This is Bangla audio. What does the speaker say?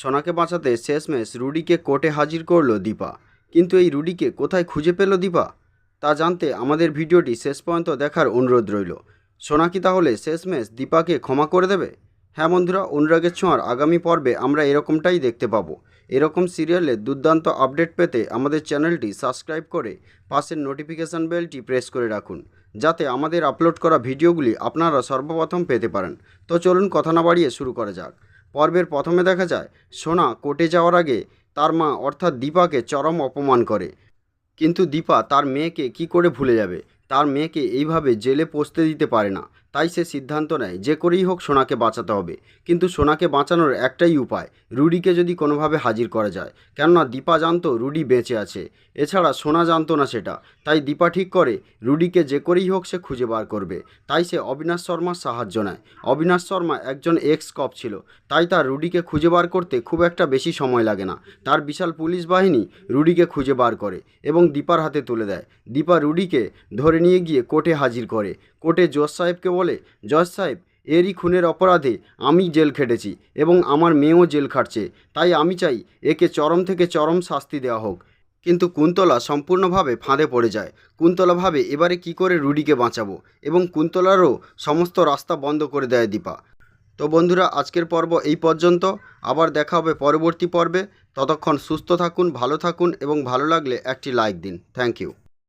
সোনাকে বাঁচাতে শেষমেশ রুডিকে কোর্টে হাজির করল দীপা। কিন্তু এই রুডিকে কোথায় খুঁজে পেল দীপা? তা জানতে আমাদের ভিডিওটি শেষ পর্যন্ত দেখার অনুরোধ রইল। সোনা কি তাহলে শেষমেশ দীপাকে ক্ষমা করে দেবে? হ্যাঁ বন্ধুরা, অনুরাগের ছোঁয়ার আগামী পর্বে আমরা এরকমটাই দেখতে পাবো। এরকম সিরিয়ালের দুর্দান্ত আপডেট পেতে আমাদের চ্যানেলটি সাবস্ক্রাইব করে পাশের নোটিফিকেশান বেলটি প্রেস করে রাখুন, যাতে আমাদের আপলোড করা ভিডিওগুলি আপনারা সর্বপ্রথম পেতে পারেন। তো চলুন কথা না বাড়িয়ে শুরু করা যাক। পর্বের প্রথমে দেখা যায়, সোনা কোর্টে যাওয়ার আগে তার মা অর্থাৎ দীপাকে চরম অপমান করে। কিন্তু দীপা তার মেয়েকে কি করে ভুলে যাবে? তার মেয়েকে এইভাবে জেলে পৌঁছতে দিতে পারে না। তাই সে সিদ্ধান্ত নেয়, যে করেই হোক সোনাকে বাঁচাতে হবে। কিন্তু সোনাকে বাঁচানোর একটাই উপায়, রুডিকে যদি কোনোভাবে হাজির করা যায়। কেননা দীপা জানতো রুডি বেঁচে আছে। এছাড়া সোনা জানতো না সেটা। তাই দীপা ঠিক করে, রুডিকে যে করেই হোক সে খুঁজে বার করবে। তাই সে অবিনাশ শর্মার সাহায্য নেয়। অবিনাশ শর্মা একজন এক্স কপ ছিল। তাই তার রুডিকে খুঁজে বার করতে খুব একটা বেশি সময় লাগে না। তার বিশাল পুলিশ বাহিনী রুডিকে খুঁজে বার করে এবং দীপার হাতে তুলে দেয়। দীপা রুডিকে ধরে নিয়ে গিয়ে কোর্টে হাজির করে। কোর্টে জজ সাহেবকে বলে, জজ সাহেব, এরই খুনের অপরাধে আমি জেল খেটেছি এবং আমার মেয়েও জেল খাটছে, তাই আমি চাই একে চরম থেকে চরম শাস্তি দেওয়া হোক কিন্তু কুন্তলা সম্পূর্ণভাবে ফাঁদে পড়ে যায়। কুন্তলা ভাবে, এবারে কি করে রুডিকে বাঁচাবো? এবং কুন্তলারও সমস্ত রাস্তা বন্ধ করে দেয় দীপা। তো বন্ধুরা, আজকের পর্ব এই পর্যন্ত। আবার দেখা হবে পরবর্তী পর্বে। ততক্ষণ সুস্থ থাকুন, ভালো থাকুন এবং ভালো লাগলে একটি লাইক দিন। Thank you